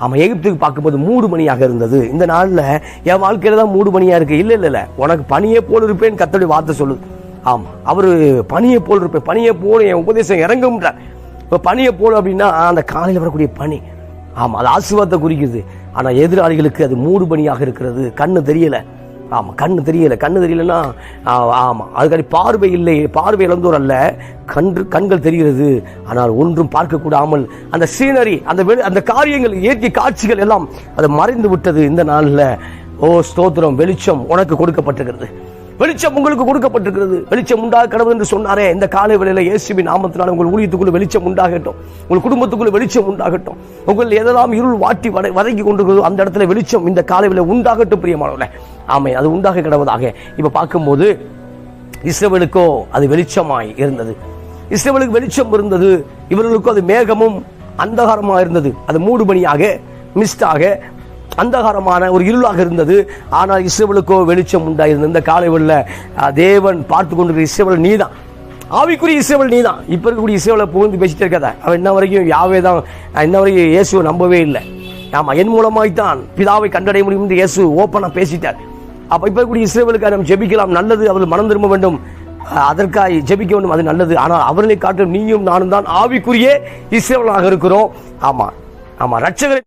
ஆமாம் எகிப்துக்கு பார்க்கும்போது மூடு மணியாக இருந்தது. இந்த நாளில் என் வாழ்க்கையில தான் மூடு மணியாக இருக்கு. இல்லை இல்லை இல்லை. உனக்கு பனியே போல் இருப்பேன் கத்தோடைய வார்த்தை சொல்லுது. ஆமாம் அவர் பணியை போல் இருப்பேன். பணியை போல் என் உபதேசம் இறங்கும்ன்றார். இப்போ பணியை போல் அப்படின்னா அந்த காலையில் வரக்கூடிய பனி ஆமாம் அது ஆசீர்வாதத்தை குறிக்குது. ஆனால் எதிராளிகளுக்கு அது மூடு பணியாக இருக்கிறது. கண்ணு தெரியலை. ஆமாம் கண்ணு தெரியல கண்ணு தெரியலன்னா ஆமாம் அதுக்காண்டி பார்வை இல்லை பார்வை இழந்தோர் அல்ல கன்று கண்கள் தெரிகிறது ஆனால் ஒன்றும் பார்க்கக்கூடாமல் அந்த சீனரி அந்த வெளி அந்த காரியங்கள் இயற்கை காட்சிகள் எல்லாம் அது மறைந்து விட்டது இந்த நாளில். ஓ ஸ்தோத்திரம் வெளிச்சம் உனக்கு கொடுக்கப்பட்டிருக்கிறது. வெளிச்சம் உங்களுக்கு கொடுக்கப்பட்டிருக்கிறது. வெளிச்சம் உண்டாக கடவுள் என்று சொன்னாரே இந்த காலை வேளையில் இயேசுவின் நாமத்தினால் உங்கள் ஊழியத்துக்குள்ள வெளிச்சம் உண்டாகட்டும். உங்கள் குடும்பத்துக்குள்ள வெளிச்சம் உண்டாகட்டும். உங்கள் எதெல்லாம் இருள் வாட்டி வதை வதங்கி கொண்டிருக்கிறதோ அந்த இடத்துல வெளிச்சம் இந்த காலை வேளை உண்டாகட்டும் பிரியமானவர்களே. ஆமை அது உண்டாக கிடவதாக. இப்போ பார்க்கும்போது இஸ்ரவேலுக்கோ அது வெளிச்சமாய் இருந்தது. இஸ்ரவேலுக்கு வெளிச்சம் இருந்தது இவர்களுக்கோ அது மேகமும் அந்தகாரமாக இருந்தது. அது மூடுபணியாக மிஸ்டாக அந்தகாரமான ஒரு இருளாக இருந்தது. ஆனால் இஸ்ரவேலுக்கோ வெளிச்சம் உண்டாயிருந்தது இந்த காலை உள்ள தேவன் பார்த்து கொண்டிருக்கிற இஸ்ரவேல் நீதான். ஆவிக்குரிய நீ தான் இப்போ இருக்கக்கூடிய இசைவளை புகழ்ந்து பேசிட்டு இருக்காத. அவன் இன்ன வரைக்கும் யாவே தான் இன்ன வரைக்கும் இயேசுவை நம்பவே இல்லை. ஆமாம் என் மூலமாய்த்தான் பிதாவை கண்டடைய முடியும் என்று இயேசு ஓப்பனாக பேசிட்டார். அப்ப இப்ப கூட இஸ்ரவேலுக்கு நாம் ஜெபிக்கலாம். நல்லது அவர்கள் மனம் திரும்ப வேண்டும். அதற்காய் அதற்காக ஜெபிக்க வேண்டும் அது நல்லது. ஆனால் அவர்களை காட்டும் நீயும் நானும் தான் ஆவிக்குரிய இஸ்ரேவலாக இருக்கிறோம். ஆமா ஆமா ரட்சகரை